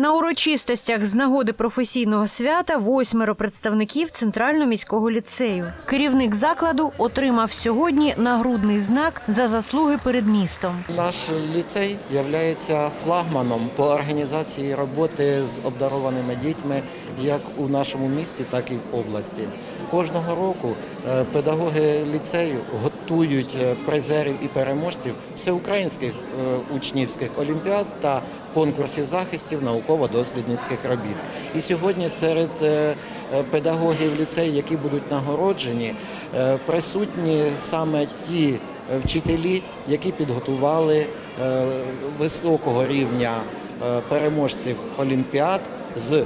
На урочистостях з нагоди професійного свята восьмеро представників центрального міського ліцею. Керівник закладу отримав сьогодні нагрудний знак за заслуги перед містом. Наш ліцей є флагманом по організації роботи з обдарованими дітьми як у нашому місті, так і в області. Кожного року е, педагоги ліцею готують е, призерів і переможців всеукраїнських е, учнівських олімпіад та конкурсів захистів науково-дослідницьких робіт. І сьогодні серед е, е, педагогів ліцею, які будуть нагороджені, е, присутні саме ті вчителі, які підготували високого рівня переможців олімпіад з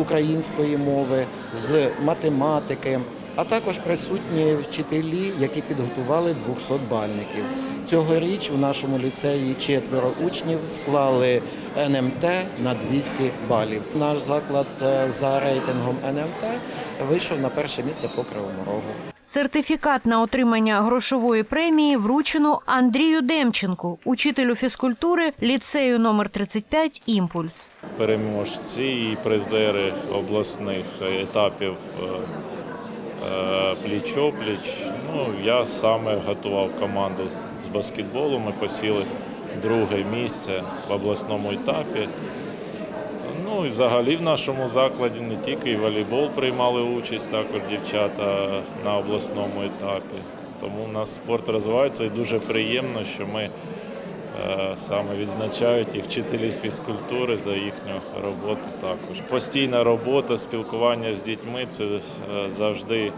української мови, з математики, а також присутні вчителі, які підготували 200 бальників. Цьогоріч у нашому ліцеї четверо учнів склали НМТ на 200 балів. Наш заклад е, за рейтингом НМТ вийшов на перше місце по Кривому Рогу. Сертифікат на отримання грошової премії вручено Андрію Демченку, учителю фізкультури ліцею номер 35 Імпульс. переможці і призери обласних етапів е, е, пліч-опліч. Ну, я саме готував команду з баскетболу. Ми посіли друге місце в обласному етапі. Ну і взагалі в нашому закладі не тільки і волейбол приймали участь, також дівчата на обласному етапі. Тому у нас спорт розвивається і дуже приємно, що ми саме відзначають і вчителі фізкультури за їхню роботу також. Постійна робота, спілкування з дітьми це е, завжди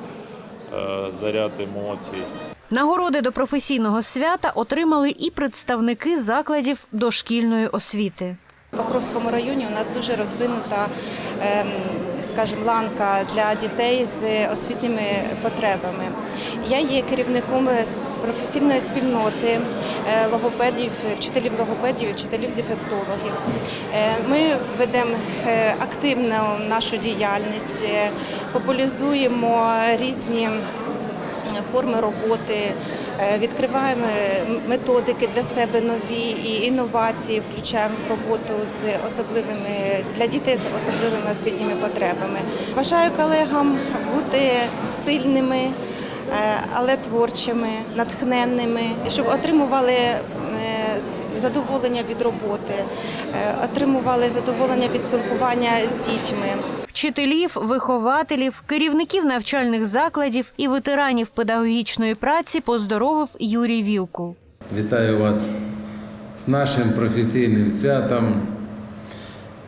е, заряд емоцій. Нагороди до професійного свята отримали і представники закладів дошкільної освіти. В Покровському районі у нас дуже розвинута, ем, скажімо, ланка для дітей з освітніми потребами. Я є керівником професійної спільноти е, логопедів, вчителів логопедів вчителів дефектологів. Е, Ми ведемо е, активну нашу діяльність, популяризуємо різні форми роботи, відкриваємо методики для себе нові і інновації, включаємо в роботу з особливими для дітей з особливими освітніми потребами. Бажаю колегам бути сильними, але творчими, натхненними, щоб отримували е, задоволення від роботи, е, отримували задоволення від спілкування з дітьми. Вчителів, вихователів, керівників навчальних закладів і ветеранів педагогічної праці поздоровив Юрій Вілкул. Вітаю вас з нашим професійним святом,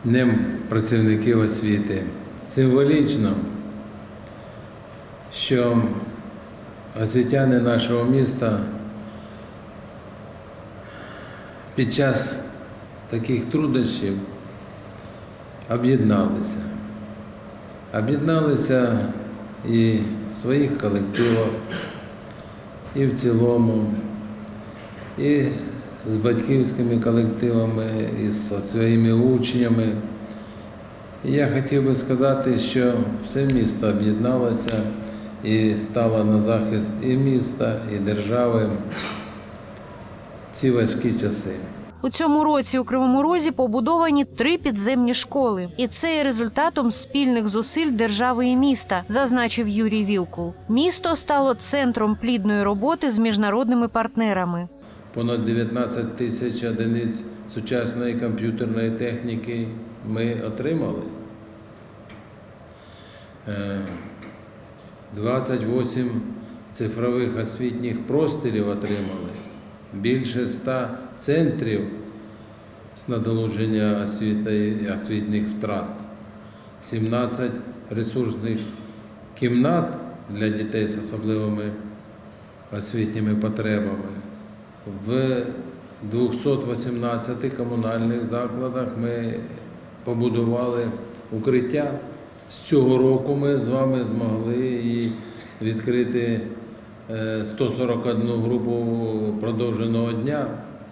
Днем працівників освіти. Символічно, що освітяни нашого міста під час таких труднощів об'єдналися. Об'єдналися і в своїх колективах, і в цілому і з батьківськими колективами, і зі своїми учнями. І я хотів би сказати, що все місто об'єдналося і стало на захист і міста, і держави ці важкі часи. У цьому році у Кривому Розі побудовані три підземні школи, і це є результатом спільних зусиль держави і міста, зазначив Юрій Вілкул. Місто стало центром плідної роботи з міжнародними партнерами. Понад 19 тисяч одиниць сучасної комп'ютерної техніки ми отримали. Е, 28 цифрових освітніх просторів отримали, більше 100 центрів з надолуження освіти освітніх втрат, 17 ресурсних кімнат для дітей з особливими освітніми потребами. В 218 комунальних закладах ми побудували укриття. З цього року ми з вами змогли і відкрити е, 141 групу продовженого дня.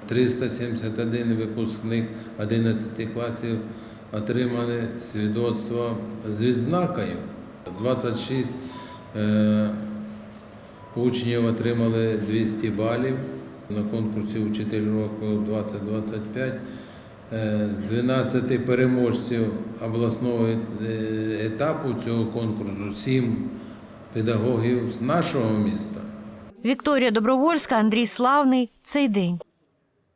371 випускник 11 класів отримали свідоцтво з відзнакою. 26 е, Учнів отримали 200 балів на конкурсі Учитель року 2025. Е, З 12 переможців обласного е, етапу цього конкурсу 7 педагогів з нашого міста. Вікторія Добровольська, Андрій Славний. Цей день.